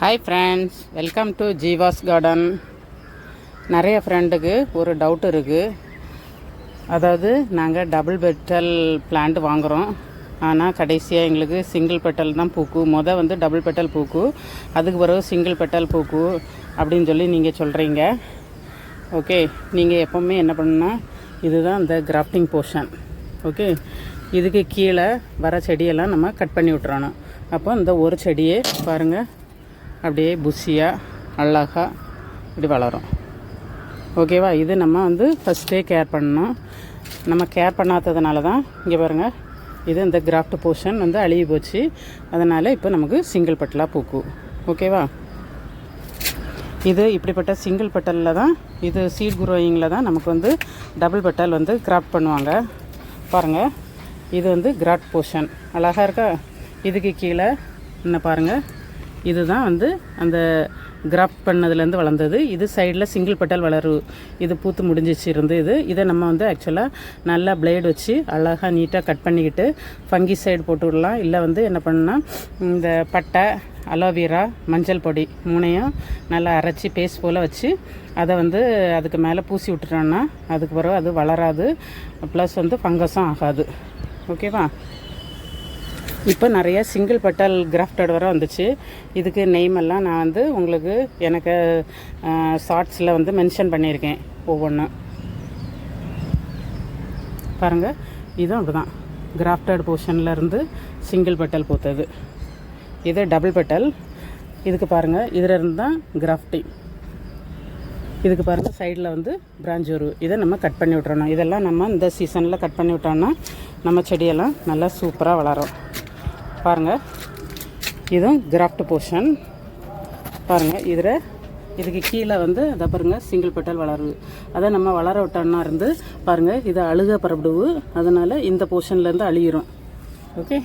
Hi friends welcome to Jeeva's garden நிறைய ஃப்ரெண்டுக்கு ஒரு டவுட் இருக்குது அதாவது நாங்கள் டபுள் பெட்டல் பிளான்ட் வாங்குகிறோம் ஆனால் கடைசியாக எங்களுக்கு சிங்கிள் பெட்டல் தான் பூக்கு. மொதல் வந்து டபுள் பெட்டல் பூக்கு. அதுக்கு பிறகு சிங்கிள் பெட்டல் பூக்கு அப்படின்னு சொல்லி நீங்கள் சொல்கிறீங்க ஓகே நீங்கள் எப்போவுமே என்ன பண்ணுன்னா இதுதான் இந்த கிராஃப்டிங் போர்ஷன் ஓகே இதுக்கு கீழே வர செடியெல்லாம் நம்ம கட் பண்ணி விட்டுறணும். அப்போ இந்த ஒரு செடியே பாருங்கள் அப்படியே புஷியாக அழகாக இப்படி வளரும். ஓகேவா? இது நம்ம வந்து ஃபஸ்ட்டே கேர் பண்ணணும். நம்ம கேர் பண்ணாததுனால தான் இங்கே பாருங்கள் இது இந்த கிராஃப்ட் போர்ஷன் வந்து அழுகி போச்சு. அதனால் இப்போ நமக்கு சிங்கிள் பட்டலாக பூக்கும். ஓகேவா? இது இப்படிப்பட்ட சிங்கிள் பட்டலில் தான் இது சீட் குரோயிங்கில் தான் நமக்கு வந்து டபுள் பட்டல் வந்து கிராஃப்ட் பண்ணுவாங்க. பாருங்கள் இது வந்து கிராஃப்ட் போர்ஷன் அழகாக இருக்கா? இதுக்கு கீழே என்ன பாருங்கள் இதுதான் வந்து அந்த கிராஃப்ட் பண்ணதுலேருந்து வளர்ந்தது. இது சைடில் சிங்கிள் பெட்டல் வளரும் இது பூத்து முடிஞ்சிச்சு இருந்து இது. இதை நம்ம வந்து ஆக்சுவலாக நல்லா பிளேடு வச்சு அழகாக நீட்டாக கட் பண்ணிக்கிட்டு ஃபங்கி சைடு போட்டு விடலாம் இல்லை வந்து என்ன பண்ணணும்னா இந்த பட்டை அலோவேரா மஞ்சள் பொடி மூணையும் நல்லா அரைச்சி பேஸ்ட் போல் வச்சு அதை வந்து அதுக்கு மேலே பூசி விட்டுட்டோன்னா அதுக்கு பிறகு அது வளராது. ப்ளஸ் வந்து ஃபங்கஸும் ஆகாது. ஓகேவா இப்போ நிறைய சிங்கிள் பெட்டல் கிராஃப்டட் வர வந்துச்சு. இதுக்கு நெய்ம் எல்லாம் நான் வந்து உங்களுக்கு எனக்கு ஷார்ட்ஸில் வந்து மென்ஷன் பண்ணியிருக்கேன் ஒவ்வொன்றும் பாருங்கள் இதுவும் அப்படிதான். கிராஃப்டட் போர்ஷனில் இருந்து சிங்கிள் பெட்டல் பூத்தது இது டபுள் பெட்டல் இதுக்கு பாருங்கள் இதில் இருந்து தான் கிராஃப்டிங் இதுக்கு பாருங்கள் சைடில் வந்து பிரான்ச் வரும் இதை நம்ம கட் பண்ணி விட்றணும் இதெல்லாம் நம்ம இந்த சீசனில் கட் பண்ணி விட்டோம்னா நம்ம செடியெல்லாம் நல்லா சூப்பராக வளரும். பாருங்கள் இதுவும் கிராஃப்ட் போர்ஷன் பாருங்கள் இதில் இதுக்கு கீழே வந்து அதை பாருங்கள் சிங்கிள் பெட்டல் வளருது அதை நம்ம வளர விட்டோம்னா இருந்து பாருங்கள் இதை அழுக பரப்பிடுவு. அதனால் இந்த போர்ஷன்லேருந்து அழியிரும். ஓகே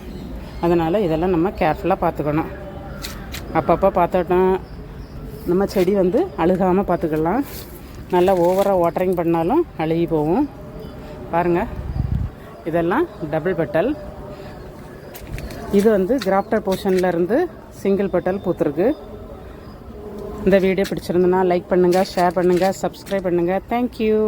அதனால் இதெல்லாம் நம்ம கேர்ஃபுல்லாக பார்த்துக்கணும். அப்பப்போ பார்த்துட்டோம் நம்ம செடி வந்து அழுகாமல் பார்த்துக்கலாம். நல்லா ஓவராக வாட்டரிங் பண்ணாலும் அழுகி போகும். பாருங்கள் இதெல்லாம் டபுள் பெட்டல் இது வந்து கிராஃப்டர் போர்ஷனில் இருந்து சிங்கிள் பெட்டல் பூத்துருக்கு. இந்த வீடியோ பிடிச்சிருந்தனா லைக் பண்ணுங்கள் ஷேர் பண்ணுங்கள் சப்ஸ்கிரைப் பண்ணுங்கள் தேங்க்யூ